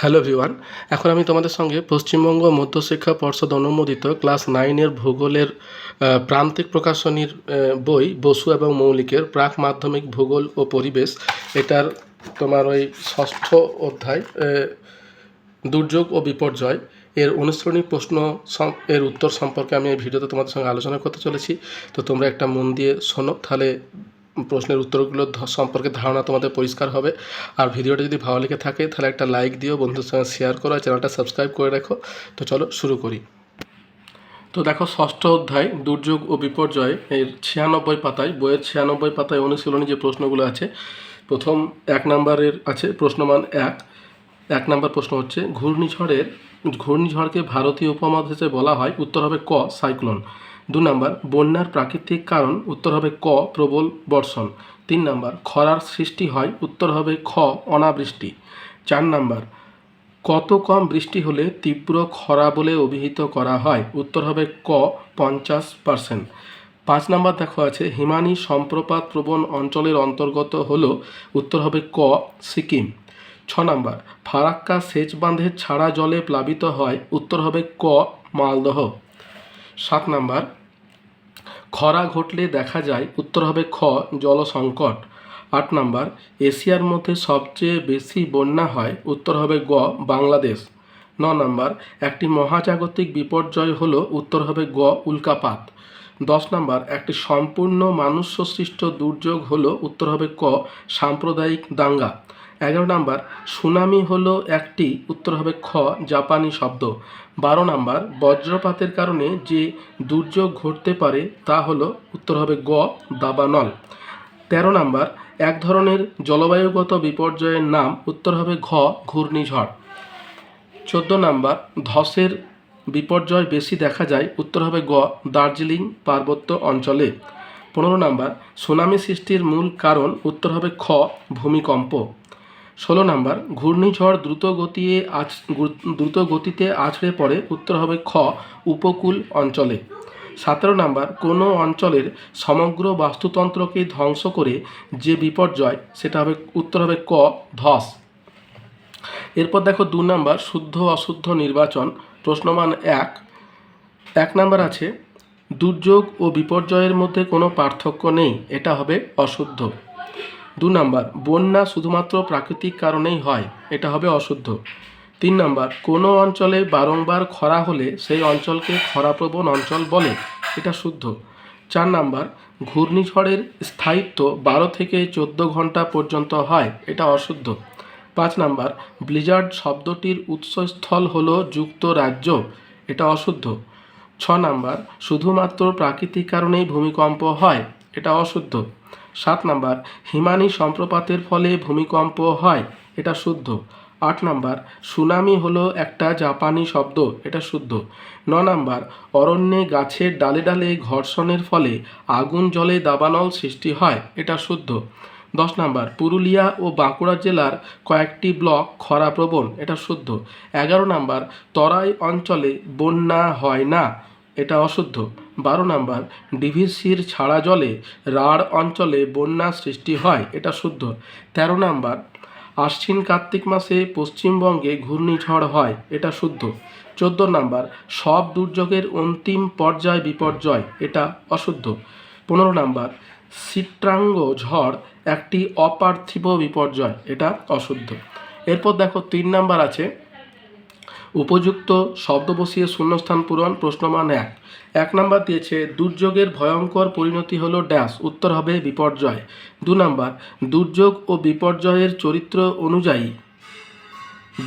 Hello V1 এখন আমি তোমাদের সঙ্গে পশ্চিমবঙ্গ মধ্যশিক্ষা পর্ষদ অনুমোদিত ক্লাস নাইনের ভূগোলের প্রান্তিক প্রকাশনীর বই বসু এবং মৌলিকের প্রাক মাধ্যমিক ভূগোল ও পরিবেশ। এটার তোমার ওই ষষ্ঠ অধ্যায় দুর্যোগ ও বিপর্যয়। এর অনুশ্রেণী প্রশ্ন এর উত্তর সম্পর্কে আমি এই ভিডিওতে তোমাদের সঙ্গে আলোচনা করতে চলেছি। তো তোমরা একটা মন দিয়ে শোনো, তাহলে প্রশ্নের উত্তরগুলো সম্পর্কে ধারণা তোমাদের পরিষ্কার হবে। আর ভিডিওটা যদি ভালো লেগে থাকে, তাহলে একটা লাইক দিও বন্ধুর সঙ্গে শেয়ার করো, আর চ্যানেলটা সাবস্ক্রাইব করে রাখো। তো চলো শুরু করি। তো দেখো, ষষ্ঠ অধ্যায়, দুর্যোগ ও বিপর্যয় এর ছিয়ানব্বই পাতায়, বইয়ের ছিয়ানব্বই পাতায় অনুশীলনী যে প্রশ্নগুলো আছে, প্রথম এক নম্বরের আছে প্রশ্নমান এক। এক নম্বর প্রশ্ন হচ্ছে, ঘূর্ণিঝড়ের, ঘূর্ণিঝড়কে ভারতীয় উপমহাদেশে বলা হয়, উত্তর হবে ক, সাইক্লোন। দু নম্বর, বন্যার প্রাকৃতিক কারণ, উত্তর হবে ক, প্রবল বর্ষণ। তিন নম্বর, খরার সৃষ্টি হয়, উত্তর হবে খ, অনাবৃষ্টি। চার নম্বর, কত কম বৃষ্টি হলে তীব্র খরা বলে অভিহিত করা হয়? উত্তর হবে ক, পঞ্চাশ পার্সেন্ট। পাঁচ নম্বর দেখো আছে, হিমানি সম্প্রপাত প্রবণ অঞ্চলের অন্তর্গত হল উত্তর হবে ক, সিকিম। ছ নম্বর, ফারাক্কা সেচ বাঁধের ছাড়া জলে প্লাবিত হয়, উত্তর হবে ক, মালদহ। সাত নম্বর খরা ঘটলে দেখা যায়, উত্তর হবে খ, জলসংকট। আট নম্বর, এশিয়ার মধ্যে সবচেয়ে বেশি বন্যা হয়, উত্তর হবে গ, বাংলাদেশ। ন নম্বর, একটি মহাজাগতিক বিপর্যয় হল, উত্তর হবে গ, উল্কাপাত। দশ নম্বর, একটি সম্পূর্ণ মানুষ্য সৃষ্ট দুর্যোগ হল, উত্তর হবে ক, সাম্প্রদায়িক দাঙ্গা। এগারো নাম্বার, সুনামি হলো একটি, উত্তর হবে খ, জাপানি শব্দ। বারো নাম্বার, বজ্রপাতের কারণে যে দুর্যোগ ঘটতে পারে তা হলো, উত্তর হবে গ, দাবানল। তেরো নম্বর, এক ধরনের জলবায়ুগত বিপর্যয়ের নাম, উত্তর হবে ঘ, ঘূর্ণিঝড়। চোদ্দ নাম্বার, ধসের বিপর্যয় বেশি দেখা যায়, উত্তর হবে গ, দার্জিলিং পার্বত্য অঞ্চলে। পনেরো নাম্বার, সুনামি সৃষ্টির মূল কারণ, উত্তর হবে খ, ভূমিকম্প। ষোলো নাম্বার, ঘূর্ণিঝড় দ্রুত গতিয়ে আছ দ্রুত গতিতে আছড়ে পড়ে উত্তর হবে খ, উপকূল অঞ্চলে। সতেরো নাম্বার, কোনো অঞ্চলের সমগ্র বাস্তুতন্ত্রকে ধ্বংস করে যে বিপর্যয়, সেটা হবে, উত্তর হবে ক, ধস। এরপর দেখো দু নাম্বার, শুদ্ধ অশুদ্ধ নির্বাচন, প্রশ্নমান এক। এক নাম্বার আছে, দুর্যোগ ও বিপর্যয়ের মধ্যে কোনো পার্থক্য নেই, এটা হবে অশুদ্ধ। দু নাম্বার, বন্যা শুধুমাত্র প্রাকৃতিক কারণেই হয়, এটা হবে অশুদ্ধ। তিন নাম্বার, কোনো অঞ্চলে বারংবার খরা হলে সেই অঞ্চলকে খরাপ্রবণ অঞ্চল বলে, এটা শুদ্ধ। চার নাম্বার, ঘূর্ণিঝড়ের স্থায়িত্ব বারো থেকে চোদ্দ ঘণ্টা পর্যন্ত হয়, এটা অশুদ্ধ। পাঁচ নাম্বার, ব্লিজার্ড শব্দটির উৎসস্থল হলো যুক্তরাজ্য, এটা অশুদ্ধ। ছ নাম্বার, শুধুমাত্র প্রাকৃতিক কারণেই ভূমিকম্প হয়, এটা অশুদ্ধ। সাত নাম্বার, হিমানি সম্প্রপাতের ফলে ভূমিকম্প হয়, এটা শুদ্ধ। আট নাম্বার, সুনামি হলো একটা জাপানি শব্দ, এটা শুদ্ধ। ন নাম্বার, অরণ্যে গাছের ডালে ডালে ঘর্ষণের ফলে আগুন জলে দাবানল সৃষ্টি হয়, এটা শুদ্ধ। দশ নাম্বার, পুরুলিয়া ও বাঁকুড়া জেলার কয়েকটি ব্লক খরাপ্রবণ এটা শুদ্ধ। এগারো নাম্বার, তরাই অঞ্চলে বন্যা হয় না, এটা অশুদ্ধ। বারো নাম্বার, ডিভিসির ছাড়া জলে রাঢ় অঞ্চলে বন্যা সৃষ্টি হয়, এটা শুদ্ধ। তেরো নাম্বার, আশ্বিন কার্তিক মাসে পশ্চিমবঙ্গে ঘূর্ণিঝড় হয়, এটা শুদ্ধ। চোদ্দ নাম্বার, সব দুর্যোগের অন্তিম পর্যায় বিপর্যয়, এটা অশুদ্ধ। পনেরো নাম্বার, চিত্রাঙ্গ ঝড় একটি অপার্থিব বিপর্যয়, এটা অশুদ্ধ। এরপর দেখো তিন নাম্বার আছে উপযুক্ত শব্দ বসিয়ে শূন্যস্থান পূরণ, প্রশ্নমান এক। এক নাম্বার দিয়েছে, দুর্যোগের ভয়ঙ্কর পরিণতি হলো ড্যাশ, উত্তর হবে বিপর্যয়। দু নাম্বার, দুর্যোগ ও বিপর্যয়ের চরিত্র অনুযায়ী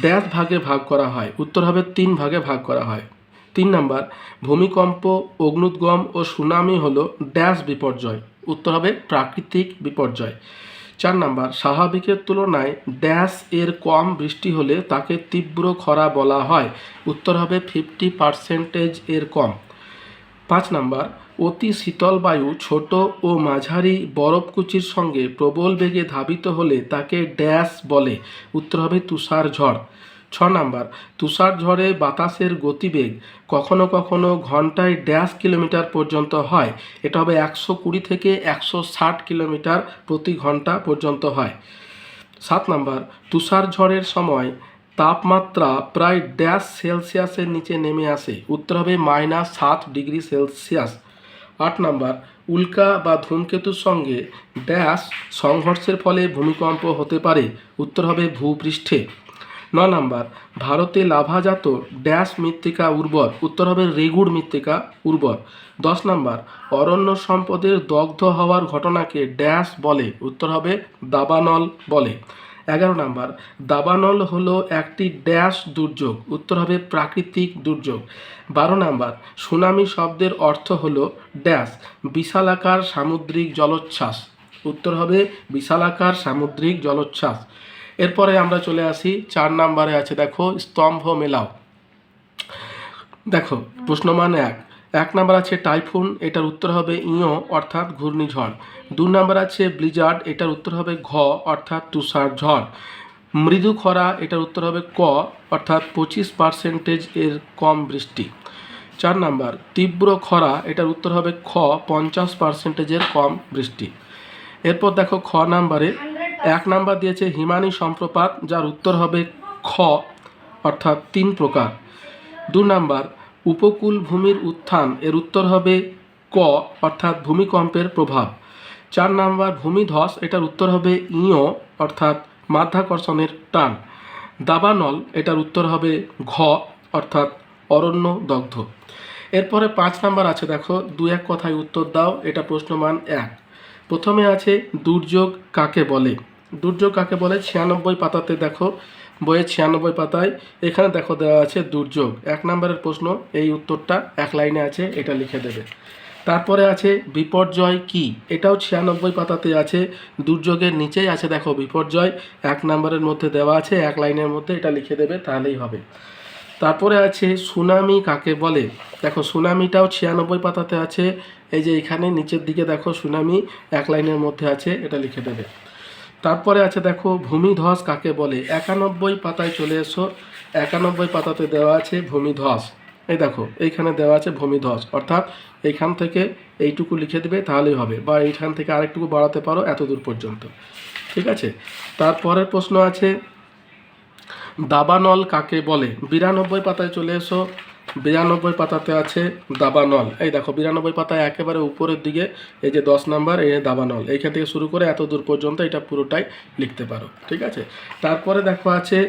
ড্যাশ ভাগে ভাগ করা হয়, উত্তর হবে তিন ভাগে ভাগ করা হয়। তিন নাম্বার, ভূমিকম্প, অগ্নুদ্গম ও সুনামি হলো ড্যাশ বিপর্যয়, উত্তর হবে প্রাকৃতিক বিপর্যয়। চার নাম্বার, স্বাভাবিকের তুলনায় ড্যাশ এর কম বৃষ্টি হলে তাকে তীব্র খরা বলা হয়। উত্তর হবে ফিফটি পার্সেন্টেজ এর কম। পাঁচ নাম্বার, অতি শীতল বায়ু ছোট ও মাঝারি বরফকুচির সঙ্গে প্রবল বেগে ধাবিত হলে তাকে ড্যাশ বলে। উত্তর হবে তুষার ঝড় ছ নাম্বার, তুষার ঝড়ে বাতাসের গতিবেগ কখনো কখনো ঘন্টায় ড্যাশ কিলোমিটার পর্যন্ত হয়। এটা হবে একশো কুড়ি থেকে একশো ষাট কিলোমিটার প্রতি ঘণ্টা পর্যন্ত হয়। সাত নাম্বার, তুষার ঝড়ের সময় তাপমাত্রা প্রায় ড্যাশ সেলসিয়াসের নিচে নেমে আসে। উত্তর হবে মাইনাস সাত ডিগ্রি সেলসিয়াস। আট নাম্বার, উল্কা বা ধূমকেতুর সঙ্গে ড্যাশ সংঘর্ষের ফলে ভূমিকম্প হতে পারে। উত্তর হবে ভূপৃষ্ঠে। ন নাম্বার, ভারতে লাভাজাত ড্যাশ মৃত্তিকা উর্বর, উত্তর হবে রেগুড় মৃত্তিকা উর্বর। দশ নাম্বার, অরণ্য সম্পদের দগ্ধ হওয়ার ঘটনাকে ড্যাশ বলে, উত্তর হবে দাবানল বলে। এগারো নাম্বার, দাবানল হলো একটি ড্যাশ দুর্যোগ, উত্তর হবে প্রাকৃতিক দুর্যোগ। বারো নাম্বার, সুনামি শব্দের অর্থ হলো ড্যাশ, বিশালাকার সামুদ্রিক জলোচ্ছ্বাস, উত্তর হবে বিশালাকার সামুদ্রিক জলোচ্ছ্বাস। এরপরে আমরা চলে আসি, চার নাম্বারে আছে, দেখো, স্তম্ভ মেলাও। দেখো, প্রশ্নমান এক। এক নাম্বার আছে টাইফুন, এটার উত্তর হবে ইয়, অর্থাৎ ঘূর্ণিঝড়। দু নাম্বার আছে ব্লিজার্ড, এটার উত্তর হবে ঘ, অর্থাৎ তুষার ঝড়। মৃদু খরা, এটার উত্তর হবে ক, অর্থাৎ পঁচিশ পার্সেন্টেজ এর কম বৃষ্টি। চার নাম্বার, তীব্র খরা, এটার উত্তর হবে খ, পঞ্চাশ পার্সেন্টেজের কম বৃষ্টি। এরপর দেখো খ নাম্বারে। এক নাম্বার দিয়েছে হিমানি সম্প্রপাত, যার উত্তর হবে খ, অর্থাৎ তিন প্রকার। দু নাম্বার, উপকূল ভূমির উত্থান, এর উত্তর হবে ক, অর্থাৎ ভূমিকম্পের প্রভাব। চার নাম্বার, ভূমিধস, এটার উত্তর হবে ইয়, অর্থাৎ মাধ্যাকর্ষণের টান। দাবানল, এটার উত্তর হবে ঘ, অর্থাৎ অরণ্য দগ্ধ। এরপরে পাঁচ নাম্বার আছে, দেখো, দু এক কথায় উত্তর দাও, এটা প্রশ্নমান এক। প্রথমে আছে, দুর্যোগ কাকে বলে? দুর্যোগ কাকে বলে? ছিয়ানব্বই পাতাতে দেখো, বইয়ের ছিয়ানব্বই পাতায়। এখানে দেখো দেওয়া আছে দুর্যোগ। এক নম্বরের প্রশ্ন, এই উত্তরটা এক লাইনে আছে, এটা লিখে দেবে। তারপরে আছে, বিপর্যয় কি? এটাও ছিয়ানব্বই পাতাতে আছে, দুর্যোগের নিচেই আছে দেখো বিপর্যয়। এক নম্বরের মধ্যে দেওয়া আছে, এক লাইনের মধ্যে এটা লিখে দেবে, তাহলেই হবে। তারপরে আছে, সুনামি কাকে বলে? দেখো, সুনামিটাও ছিয়ানব্বই পাতাতে আছে, এই যে এখানে নিচের দিকে দেখো সুনামি, এক লাইনের মধ্যে আছে, এটা লিখে দেবে। তারপরে আছে দেখো, ভূমিধস কাকে বলে? একানব্বই পাতায় চলে এসো। একানব্বই পাতাতে দেওয়া আছে ভূমিধস। এই দেখো, এইখানে দেওয়া আছে ভূমিধস। অর্থাৎ এইখান থেকে এইটুকু লিখে দেবে, তাহলেই হবে। বা এইখান থেকে আরেকটুকু বাড়াতে পারো এত দূর পর্যন্ত। ঠিক আছে? তারপরের প্রশ্ন আছে, দাবানল কাকে বলে? বিরানব্বই পাতায় চলে এসো। বিরানব্বই পাতাতে আছে দাবানল। এই দেখো, বিরানব্বই পাতায় একেবারে উপরের দিকে, এই যে দশ নাম্বার, এই দাবানল। এইখান থেকে শুরু করে এত দূর পর্যন্ত এটা পুরোটাই লিখতে পারো, ঠিক আছে? তারপরে দেখো আছে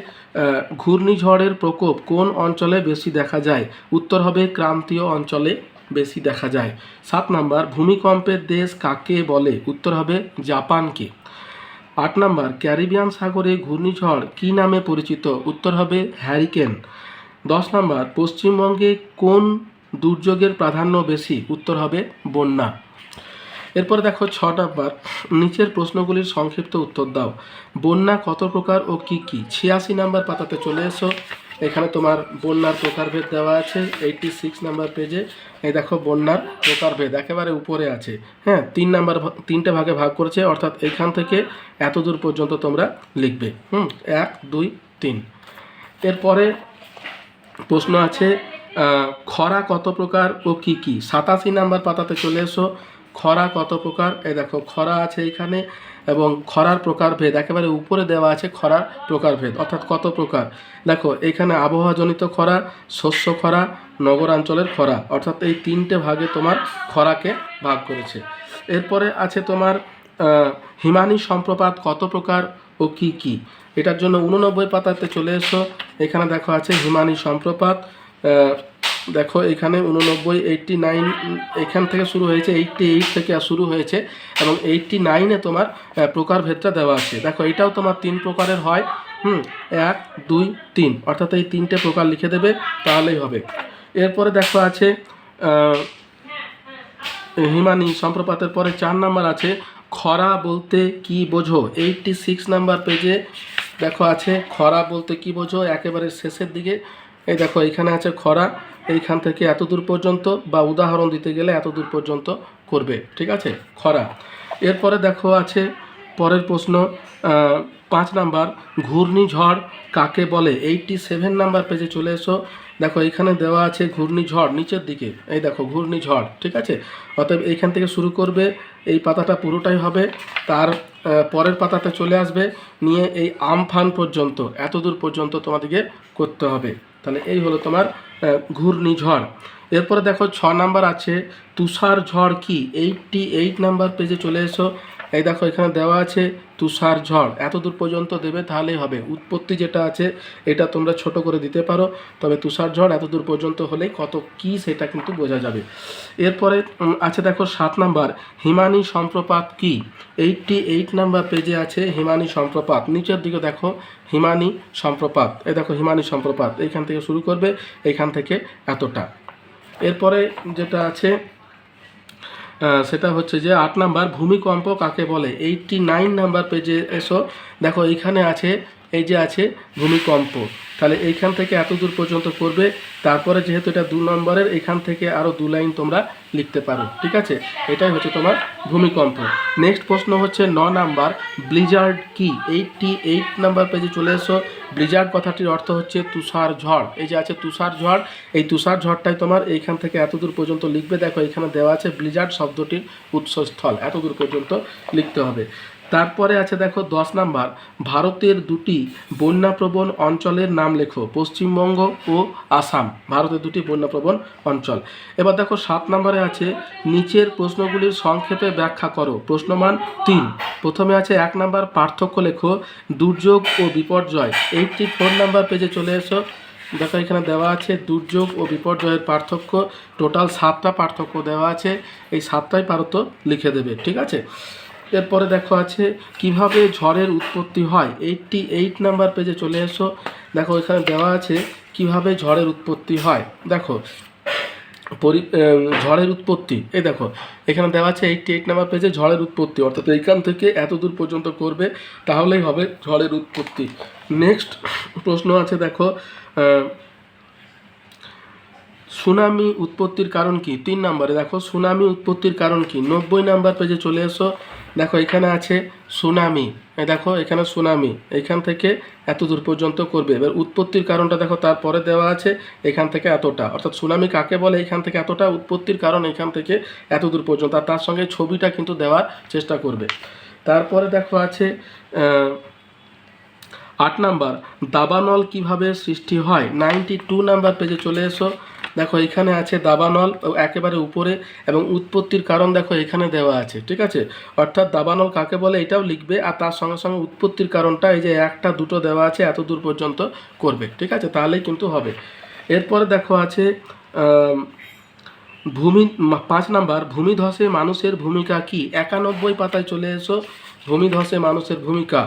ঘূর্ণিঝড়ের প্রকোপ কোন অঞ্চলে বেশি দেখা যায়? উত্তর হবে ক্রান্তীয় অঞ্চলে বেশি দেখা যায়। সাত নাম্বার, ভূমিকম্পের দেশ কাকে বলে? উত্তর হবে জাপানকে। আট নাম্বার, ক্যারিবিয়ান সাগরে ঘূর্ণিঝড় কী নামে পরিচিত? উত্তর হবে হ্যারিকেন। দশ নম্বর, পশ্চিমবঙ্গে কোন দুর্যোগের প্রাধান্য বেশি? উত্তর হবে বন্যা। এরপর দেখো ছ নাম্বার, নিচের প্রশ্নগুলির সংক্ষিপ্ত উত্তর দাও। বন্যা কত প্রকার ও কি কি? ছিয়াশি নাম্বার পাতাতে চলে এসো। এখানে তোমার বন্যার প্রকারভেদ দেওয়া আছে। এইটটি সিক্স নাম্বার পেজে এই দেখো বন্যার প্রকারভেদ একেবারে উপরে আছে। হ্যাঁ তিন নাম্বার তিনটে ভাগে ভাগ করেছে। অর্থাৎ এখান থেকে এত দূর পর্যন্ত তোমরা লিখবে। হুম, এক, দুই, তিন। এরপরে প্রশ্ন আছে খরা কত প্রকার ও কি কি? সাতাশি নাম্বার পাতাতে চলে এসো। খরা কত প্রকার? এই দেখো, খরা আছে এখানে এবং খরার প্রকারভেদ, একেবারে উপরে দেওয়া আছে খরার প্রকারভেদ, অর্থাৎ কত প্রকার? দেখো, এখানে আবহাওয়াজনিত খরা, শস্য খরা, নগরাঞ্চলের খরা, অর্থাৎ এই তিনটে ভাগে তোমার খরাকে ভাগ করেছে। এরপরে আছে তোমার হিমানি সম্প্রপাত কত প্রকার? ও কি কি? এটার জন্য উননব্বই পাতাতে চলে এসো। এখানে দেখো আছে হিমানি সম্প্রপাত। দেখো এখানে উননব্বই এইটটি নাইন এখান থেকে শুরু হয়েছে এইটটি এইট থেকে শুরু হয়েছে এবং এইটটি নাইনে তোমার প্রকারভেদটা দেওয়া আছে। দেখো এটাও তোমার তিন প্রকারের হয়। হুম, এক, দুই, তিন। অর্থাৎ এই তিনটে প্রকার লিখে দেবে, তাহলেই হবে। এরপরে দেখো আছে হিমানি সম্প্রপাতের পরে চার নাম্বার আছে খরা বলতে কি বোঝো? এইটটি সিক্স নাম্বার পেজে দেখো আছে, খরা বলতে কি বোঝো? একেবারে শেষের দিকে। এই দেখো এখানে আছে খরা। এইখান থেকে এত দূর পর্যন্ত বা উদাহরণ দিতে গেলে এত দূর পর্যন্ত করবে, ঠিক আছে? খরা। এরপরে দেখো আছে পরের প্রশ্ন পাঁচ নাম্বার, ঘূর্ণিঝড় কাকে বলে? এইটটি সেভেন নাম্বার পেজে চলে এসো। দেখো এখানে দেওয়া আছে ঘূর্ণিঝড়, নিচের দিকে। এই দেখো, ঘূর্ণিঝড়, ঠিক আছে? অতএব এইখান থেকে শুরু করবে, এই পাতাটা পুরোটাই হবে, তার পরের পাতাতে চলে আসবে, নিয়ে এই আমফান পর্যন্ত এত দূর পর্যন্ত তোমাদেরকে করতে হবে। তাহলে এই হলো তোমার ঘূর্ণিঝড়। এরপরে দেখো, ছ নাম্বার আছে তুষার ঝড় কি? এইটটি এইট নাম্বার পেজে চলে এসো। এই দেখো, এখানে দেওয়া আছে তুষার ঝড় এত দূর পর্যন্ত দেবে তাহলেই হবে। উৎপত্তি যেটা আছে, এটা তোমরা ছোট করে দিতে পারো, তবে তুষার ঝড় এত দূর পর্যন্ত হলেই কত কি সেটা কিন্তু বোঝা যাবে। এরপরে আছে দেখো সাত নাম্বার, হিমানি সম্প্রপাত কি? এইটটি এইট নাম্বার পেজে আছে হিমানি সম্প্রপাত। নিচের দিকে দেখো হিমানি সম্প্রপাত। এই দেখো হিমানি সম্প্রপাত। এইখান থেকে শুরু করবে, এইখান থেকে এতটা। এরপরে যেটা আছে সেটা হচ্ছে যে আট নাম্বার ভূমিকম্প কাকে বলে? এইটটি নাইন নাম্বার পেজে এসো। দেখো এইখানে আছে এই যে আছে ভূমিকম্প, তাহলে এইখান থেকে এত দূর পর্যন্ত করবে, তারপরে যেহেতু এটা দু নম্বরের এখান থেকে আরও দু লাইন তোমরা লিখতে পারো, ঠিক আছে? এটাই হচ্ছে তোমার ভূমিকম্প। নেক্সট প্রশ্ন হচ্ছে ন নাম্বার, ব্লিজার্ড কি? এইটটি এইট নাম্বার পেজে চলে এসো। ব্লিজার্ড কথাটির অর্থ হচ্ছে তুষার ঝড়। এই যে আছে তুষার ঝড়, এই তুষার ঝড়টাই তোমার এইখান থেকে এত দূর পর্যন্ত লিখবে। দেখো, এখানে দেওয়া আছে ব্লিজার্ড শব্দটির উৎসস্থল, এত দূর পর্যন্ত লিখতে হবে। তারপরে আছে দেখো দশ নাম্বার। ভারতের দুটি বন্যাপ্রবণ অঞ্চলের নাম লেখো, পশ্চিমবঙ্গ ও আসাম। ভারতের দুটি বন্যাপ্রবণ অঞ্চল। এবার দেখো সাত নম্বরে আছে, নিচের প্রশ্নগুলির সংক্ষেপে ব্যাখ্যা করো। প্রশ্নমান তিন। প্রথমে আছে এক নাম্বার, পার্থক্য লেখো, দুর্যোগ ও বিপর্যয়। এইটটি ফোর নাম্বার পেজে চলে এসো। দেখো এখানে দেওয়া আছে, দুর্যোগ ও বিপর্যয়ের পার্থক্য। টোটাল সাতটা পার্থক্য দেওয়া আছে। এই সাতটাই পারত লিখে দেবে, ঠিক আছে? এরপরে দেখো আছে, কীভাবে ঝড়ের উৎপত্তি হয়? এইটটি এইট নাম্বার পেজে চলে এসো। দেখো এখানে দেওয়া আছে, কীভাবে ঝড়ের উৎপত্তি হয়? দেখো, পরি ঝড়ের উৎপত্তি। এই দেখো, এখানে দেওয়া আছে এইটটি এইট নাম্বার পেজে ঝড়ের উৎপত্তি। অর্থাৎ এইখান থেকে এত দূর পর্যন্ত করবে, তাহলেই হবে ঝড়ের উৎপত্তি। নেক্সট প্রশ্ন আছে, দেখো সুনামি উৎপত্তির কারণ কি? তিন নম্বরে দেখো, সুনামি উৎপত্তির কারণ কি? নব্বই নাম্বার পেজে চলে এসো। দেখো, এখানে আছে সুনামি। দেখো, এখানে সুনামি। এখান থেকে এত দূর পর্যন্ত করবে। এবার উৎপত্তির কারণটা দেখো, তারপরে দেওয়া আছে এখান থেকে এতটা। অর্থাৎ সুনামি কাকে বলে? এখান থেকে এতটা উৎপত্তির কারণ এখান থেকে এত দূর পর্যন্ত। আর তার সঙ্গে ছবিটা কিন্তু দেওয়ার চেষ্টা করবে। তারপরে দেখো আছে আট নাম্বার, দাবানল কীভাবে সৃষ্টি হয়? নাইনটি টু নাম্বার পেজে চলে এসো। দেখো, এখানে আছে দাবানল একেবারে উপরে এবং উৎপত্তির কারণ দেখো, এখানে দেওয়া আছে, ঠিক আছে? অর্থাৎ দাবানল কাকে বলে এটাও লিখবে আর তার সঙ্গে সঙ্গে উৎপত্তির কারণটা এই যে একটা, দুটো দেওয়া আছে এত দূর পর্যন্ত করবে, ঠিক আছে? তাহলেই কিন্তু হবে। এরপরে দেখো আছে ভূমি পাঁচ নাম্বার, ভূমিধসে মানুষের ভূমিকা কি? একানব্বই পাতায় চলে এসো। ভূমিধসে মানুষের ভূমিকা।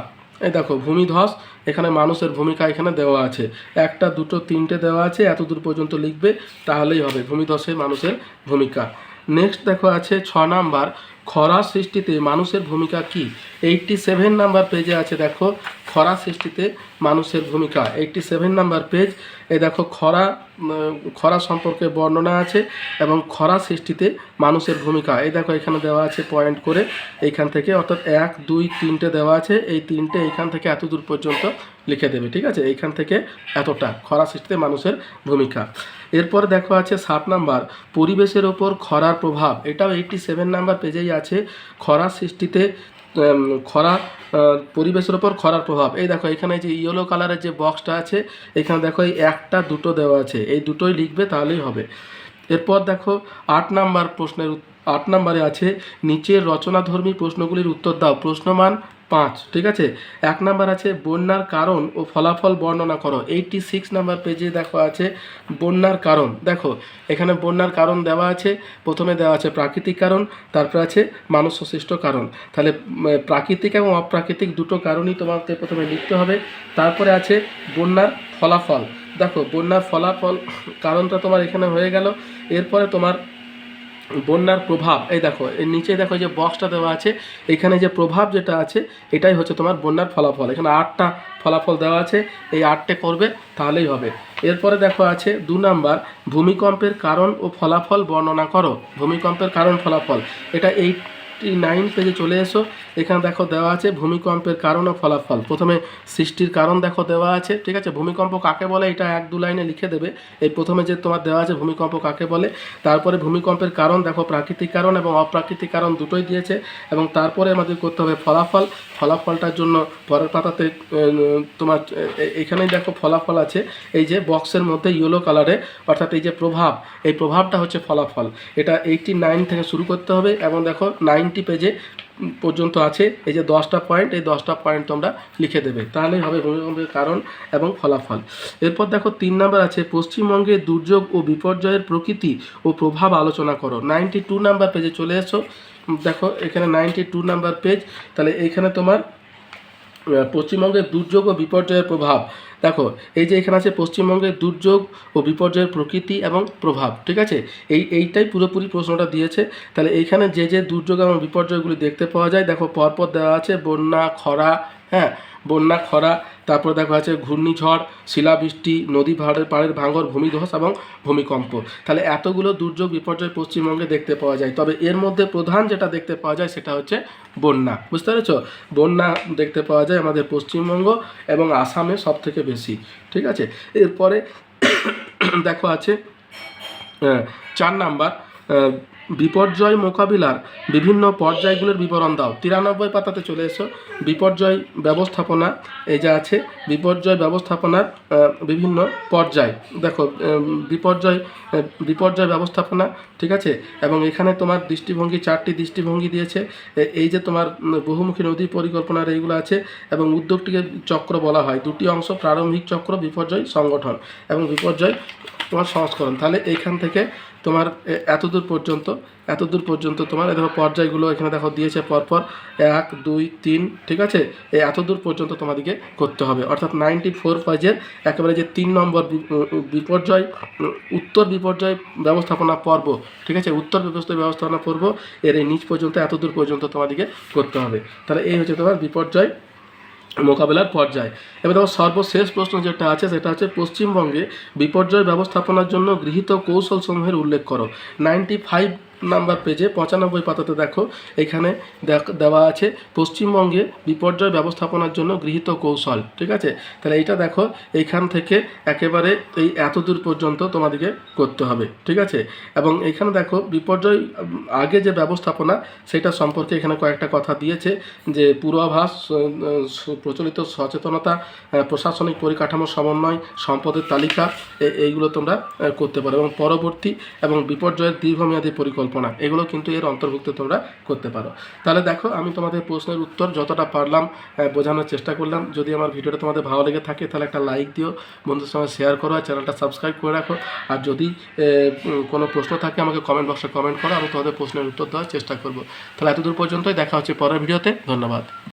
এই দেখো, ভূমিধস এখানে মানুষের ভূমিকা এখানে দেওয়া আছে। একটা, দুটো, তিনটে দেওয়া আছে এত দূর পর্যন্ত লিখবে, তাহলেই হবে। ভূমিধসে মানুষের ভূমিকা। নেক্সট দেখো আছে ছ নাম্বার। খরা সৃষ্টিতে মানুষের ভূমিকা কি? এইটটি সেভেন নাম্বার পেজে আছে, দেখো, খরা সৃষ্টিতে মানুষের ভূমিকা। এইটটি সেভেন নাম্বার পেজ এই দেখো, খরা খরা সম্পর্কে বর্ণনা আছে এবং খরা সৃষ্টিতে মানুষের ভূমিকা। এই দেখো, এখানে দেওয়া আছে পয়েন্ট করে। এইখান থেকে অর্থাৎ এক, দুই, তিনটে দেওয়া আছে। এই তিনটে এইখান থেকে এত দূর পর্যন্ত লিখে দেবে, ঠিক আছে? এইখান থেকে এতটা খরা সৃষ্টিতে মানুষের ভূমিকা। এরপর দেখো আছে সাত নাম্বার, পরিবেশের ওপর খরার প্রভাব। এটাও এইটটি সেভেন নাম্বার পেজেই আছে, খরা সৃষ্টিতে খরা পরিবেশের ওপর খরার প্রভাব। এই দেখো, এখানে যে ইয়েলো কালারের যে বক্সটা আছে, এখানে দেখো এই একটা, দুটো দেওয়া আছে। এই দুটোই লিখবে, তাহলেই হবে। এরপর দেখো আট নাম্বার প্রশ্নের আট নাম্বারে আছে, নিচের রচনাধর্মী প্রশ্নগুলির উত্তর দাও। প্রশ্নমান পাঁচ, ঠিক আছে? এক নাম্বার আছে বন্যার কারণ ও ফলাফল বর্ণনা করো। এইটটি সিক্স নাম্বার পেজে দেখো আছে বন্যার কারণ। দেখো, এখানে বন্যার কারণ দেওয়া আছে, প্রথমে দেওয়া আছে প্রাকৃতিক কারণ, তারপর আছে মানুষ সৃষ্ট কারণ। তাহলে প্রাকৃতিক এবং অপ্রাকৃতিক দুটো কারণই তোমাকে প্রথমে লিখতে হবে। তারপরে আছে বন্যার ফলাফল। দেখো, বন্যার ফলাফল, কারণটা তোমার এখানে হয়ে গেল। এরপরে তোমার বন্যার প্রভাব, এই দেখো, এর নিচে দেখো যে বক্সটা দেওয়া আছে, এখানে যে প্রভাব যেটা আছে, এটাই হচ্ছে তোমার বন্যার ফলাফল। এখানে আটটা ফলাফল দেওয়া আছে, এই আটটে করবে, তাহলেই হবে। এরপরে দেখো আছে দু নাম্বার, ভূমিকম্পের কারণ ও ফলাফল বর্ণনা করো। ভূমিকম্পের কারণ ফলাফল, এটা এই নাইন পেজে চলে এসো। এখানে দেখো দেওয়া আছে ভূমিকম্পের কারণ ও ফলাফল। প্রথমে সৃষ্টির কারণ দেখো দেওয়া আছে, ঠিক আছে? ভূমিকম্প কাকে বলে? এটা এক দু লাইনে লিখে দেবে। এই প্রথমে যে তোমার দেওয়া আছে ভূমিকম্প কাকে বলে? তারপরে ভূমিকম্পের কারণ দেখো, প্রাকৃতিক কারণ এবং অপ্রাকৃতিক কারণ দুটোই দিয়েছে এবং তারপরে আমাদের করতে হবে ফলাফল। ফলাফলটার জন্য পরের পাতাতে তোমার এখানেই দেখো ফলাফল আছে। এই যে বক্সের মধ্যে ইয়েলো কালারে, অর্থাৎ এই যে প্রভাব, এই প্রভাবটা হচ্ছে ফলাফল। এটা এইটটি নাইন থেকে শুরু করতে হবে এবং দেখো নাইনটি পেজে পর্যন্ত আছে। এই যে দশটা পয়েন্ট এই দশটা পয়েন্ট তোমরা লিখে দেবে। তাহলেই হবে ভূমিকম্পের কারণ এবং ফলাফল। এরপর দেখো তিন নাম্বার আছে, পশ্চিমবঙ্গে দুর্যোগ ও বিপর্যয়ের প্রকৃতি ও প্রভাব আলোচনা করো। নাইনটি টু নাম্বার পেজে চলে এসো। দেখো, এখানে নাইনটি টু নাম্বার পেজ। তাহলে এইখানে তোমার পশ্চিমবঙ্গের দুর্যোগ ও বিপর্যয়ের প্রভাব দেখো, এই যে এখানে আছে পশ্চিমবঙ্গের দুর্যোগ ও বিপর্যয়ের প্রকৃতি এবং প্রভাব, ঠিক আছে? এই এইটাই পুরোপুরি প্রশ্নটা দিয়েছে। তাহলে এইখানে যে যে দুর্যোগ এবং বিপর্যয়গুলি দেখতে পাওয়া যায়, দেখো, পরপর দেওয়া আছে বন্যা, খরা হ্যাঁ বন্যা, খরা, তারপর দেখো আছে ঘূর্ণিঝড়, শিলাবৃষ্টি, নদী পাহাড়ের পাড়ের ভাঙর, ভূমিধস এবং ভূমিকম্প। তাহলে এতগুলো দুর্যোগ, বিপর্যয় পশ্চিমবঙ্গে দেখতে পাওয়া যায়। তবে এর মধ্যে প্রধান যেটা দেখতে পাওয়া যায় সেটা হচ্ছে বন্যা। বুঝতে পেরেছ? বন্যা দেখতে পাওয়া যায় আমাদের পশ্চিমবঙ্গ এবং আসামে সব থেকে বেশি। ঠিক আছে? এরপরে দেখো আছে চার নাম্বার বিপর্যয় মোকাবিলার বিভিন্ন পর্যায়গুলোর বিবরণ দাও। তিরানব্বই পাতাতে চলে এসো। বিপর্যয় ব্যবস্থাপনা, এই যে আছে, বিপর্যয় ব্যবস্থাপনার বিভিন্ন পর্যায়। দেখো বিপর্যয় বিপর্যয় ব্যবস্থাপনা, ঠিক আছে? এবং এখানে তোমার দৃষ্টিভঙ্গি, চারটি দৃষ্টিভঙ্গি দিয়েছে। এই যে তোমার বহুমুখী নদী পরিকল্পনার এইগুলো আছে, এবং উদ্যোগটিকে চক্র বলা হয়। দুটি অংশ, প্রারম্ভিক চক্র, বিপর্যয় সংগঠন এবং বিপর্যয় তোমার সংস্করণ। তাহলে এইখান থেকে তোমার এতদূর পর্যন্ত এতদূর পর্যন্ত তোমার দেখো পর্যায়গুলো এখানে দেখো দিয়েছে পরপর এক, দুই, তিন, ঠিক আছে? এই এতদূর পর্যন্ত তোমাদেরকে করতে হবে। অর্থাৎ নাইনটি ফোর পেজের একেবারে যে তিন নম্বর বিপর্যয় উত্তর বিপর্যয় ব্যবস্থাপনা পর্ব, ঠিক আছে? উত্তর ব্যবস্থা, ব্যবস্থাপনা পর্ব, এর এই নিচ পর্যন্ত, এতদূর পর্যন্ত তোমাদেরকে করতে হবে। তাহলে এই হচ্ছে তোমার বিপর্যয় মোকাবেলার পর্যায়। এবার আমার সর্বশেষ প্রশ্ন যেটা আছে, সেটা হচ্ছে পশ্চিমবঙ্গে বিপর্যয় ব্যবস্থাপনার জন্য গৃহীত কৌশলসমূহের উল্লেখ করো। নাইনটি ফাইভ নাম্বার পেজে পঁচানব্বই পাতাতে দেখো, এখানে দেওয়া আছে, পশ্চিমবঙ্গে বিপর্যয় ব্যবস্থাপনার জন্য গৃহীত কৌশল, ঠিক আছে? তাহলে এইটা দেখো, এইখান থেকে একেবারে এই এতদূর পর্যন্ত তোমাদেরকে করতে হবে, ঠিক আছে? এবং এখানে দেখো, বিপর্যয় আগে যে ব্যবস্থাপনা, সেটা সম্পর্কে এখানে কয়েকটা কথা দিয়েছে, যে পূর্বাভাস প্রচলিত সচেতনতা প্রশাসনিক পরিকাঠামো সমন্বয়, সম্পদের তালিকা এইগুলো তোমরা করতে পারো। এবং পরবর্তী এবং বিপর্যয়ের দীর্ঘমেয়াদী পরিকল্পনা। এগুলো কিন্তু এর অন্তর্ভুক্ত তোমরা করতে পারো। তাহলে দেখো, আমি তোমাদের প্রশ্নের উত্তর যতটা পারলাম বোঝানোর চেষ্টা করলাম। যদি আমার ভিডিওটা তোমাদের ভালো লেগে থাকে, তাহলে একটা লাইক দিও বন্ধুর সঙ্গে শেয়ার করো, আর চ্যানেলটা সাবস্ক্রাইব করে রাখো। আর যদি কোনো প্রশ্ন থাকে, আমাকে কমেন্ট বক্সে কমেন্ট করো, আমি তোমাদের প্রশ্নের উত্তর দেওয়ার চেষ্টা করব। তাহলে এতদূর পর্যন্তই দেখা হচ্ছে পরের ভিডিওতে। ধন্যবাদ।